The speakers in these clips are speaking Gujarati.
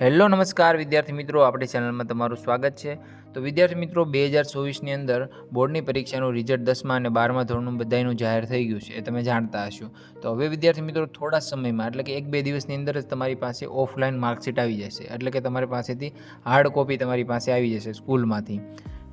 હેલો, નમસ્કાર વિદ્યાર્થી મિત્રો, આપણી ચેનલમાં તમારું સ્વાગત છે. તો વિદ્યાર્થી મિત્રો, બે હજાર ચોવીસની અંદર બોર્ડની પરીક્ષાનું રિઝલ્ટ દસમા અને બારમા ધોરણનું બધાયનું જાહેર થઈ ગયું છે, એ તમે જાણતા હશો. તો હવે વિદ્યાર્થી મિત્રો, થોડા સમયમાં, એટલે કે એક બે દિવસની અંદર જ તમારી પાસે ઓફલાઈન માર્કશીટ આવી જશે, એટલે કે તમારી પાસેથી હાર્ડ કોપી તમારી પાસે આવી જશે સ્કૂલમાંથી.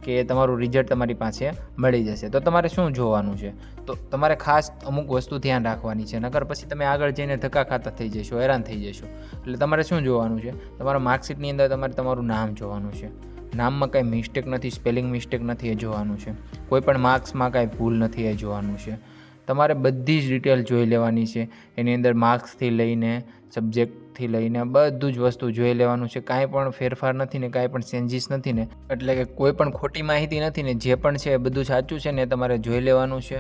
કે તમારું રિઝલ્ટ તમારી પાસે મળી જશે. તો તમારે શું જોવાનું છે? તો તમારે ખાસ અમુક વસ્તુ ધ્યાન રાખવાની છે. નકર પછી તમે આગળ જઈને ધક્કા ખાતા થઈ જશો, હેરાન થઈ જશો. એટલે તમારે શું જોવાનું છે? તમારા માર્કશીટની અંદર તમારે તમારું નામ જોવાનું છે. નામમાં કાંઈ મિસ્ટેક નથી સ્પેલિંગ મિસ્ટેક નથી એ જોવાનું છે. કોઈ પણ માર્ક્સમાં કાંઈ ભૂલ નથી એ જોવાનું છે. તમારે બધી જ ડિટેલ જોઈ લેવાની છે. એની અંદર માર્ક્સથી લઈને સબ્જેક્ટથી લઈને, બધું જ વસ્તુ જોઈ લેવાનું છે. કાંઈ પણ ફેરફાર નથી ને કાંઈ પણ ચેન્જીસ નથી ને. એટલે કે કોઈ પણ ખોટી માહિતી નથી ને, જે પણ છે એ બધું સાચું છે ને તમારે જોઈ લેવાનું છે.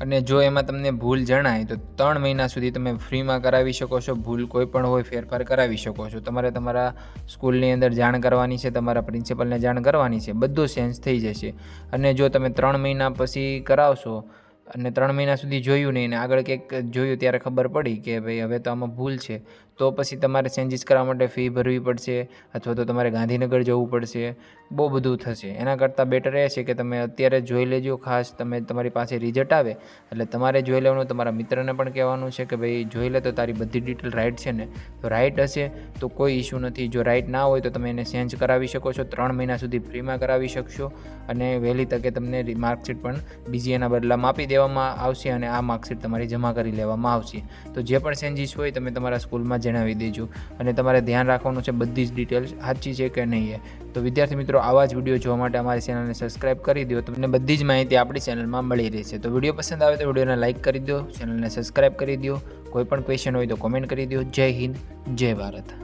અને જો એમાં તમને ભૂલ જણાય, તો ત્રણ મહિના સુધી તમે ફ્રીમાં કરાવી શકો છો. ભૂલ કોઈ પણ હોય, ફેરફાર કરાવી શકો છો. તમારે તમારા સ્કૂલની અંદર જાણ કરવાની છે, તમારા પ્રિન્સિપલને જાણ કરવાની છે. બધું ચેન્જ થઈ જશે. અને જો તમે ત્રણ મહિના પછી કરાવશો અને ત્રણ મહિના સુધી જોયું નહીં અને આગળ કંઈક જોયું ત્યારે ખબર પડી કે ભાઈ હવે તો આમાં ભૂલ છે. તો પછી તમારે ચેન્જીસ કરવા માટે ફી ભરવી પડશે અથવા તો તમારે ગાંધીનગર જવું પડશે. બહુ બધું થશે. એના કરતાં બેટર એ છે કે તમે અત્યારે જોઈ લેજો ખાસ તમે તમારી પાસે રિઝલ્ટ આવે. એટલે તમારે જોઈ લેવાનું, તમારા મિત્રને પણ કહેવાનું છે કે ભાઈ જોઈ લે તો તારી બધી ડિટેલ રાઇટ છે ને. તો રાઇટ હશે તો કોઈ ઇશ્યુ નથી. જો રાઇટ ના હોય તો તમે એને ચેન્જ કરાવી શકો છો. ત્રણ મહિના સુધી ફ્રીમાં કરાવી શકશો. અને વહેલી તકે તમને માર્કશીટ પણ બીજી એના બદલામાં આપી દેવામાં આવશે અને આ માર્કશીટ તમારી જમા કરી લેવામાં આવશે. તો જે પણ ચેન્જીસ હોય તમે તમારા સ્કૂલમાં જણાવી દેજો અને તમારે ધ્યાન રાખવાનું છે બધી જ ડિટેલ્સ સાચી છે કે નહીં એ? તો વિદ્યાર્થી મિત્રો, આવા જ વીડિયો જોવા માટે અમારી ચેનલને સબસ્ક્રાઇબ કરી દો. તમને બધી જ માહિતી આપણી ચેનલમાં મળી રહેશે. તો વીડિયો પસંદ આવે તો વિડીયોને લાઇક કરી દો ચેનલને સબસ્ક્રાઇબ કરી દો. કોઈ પણ ક્વેશ્ચન હોય તો કોમેન્ટ કરી દો. જય હિન્દ, જય ભારત.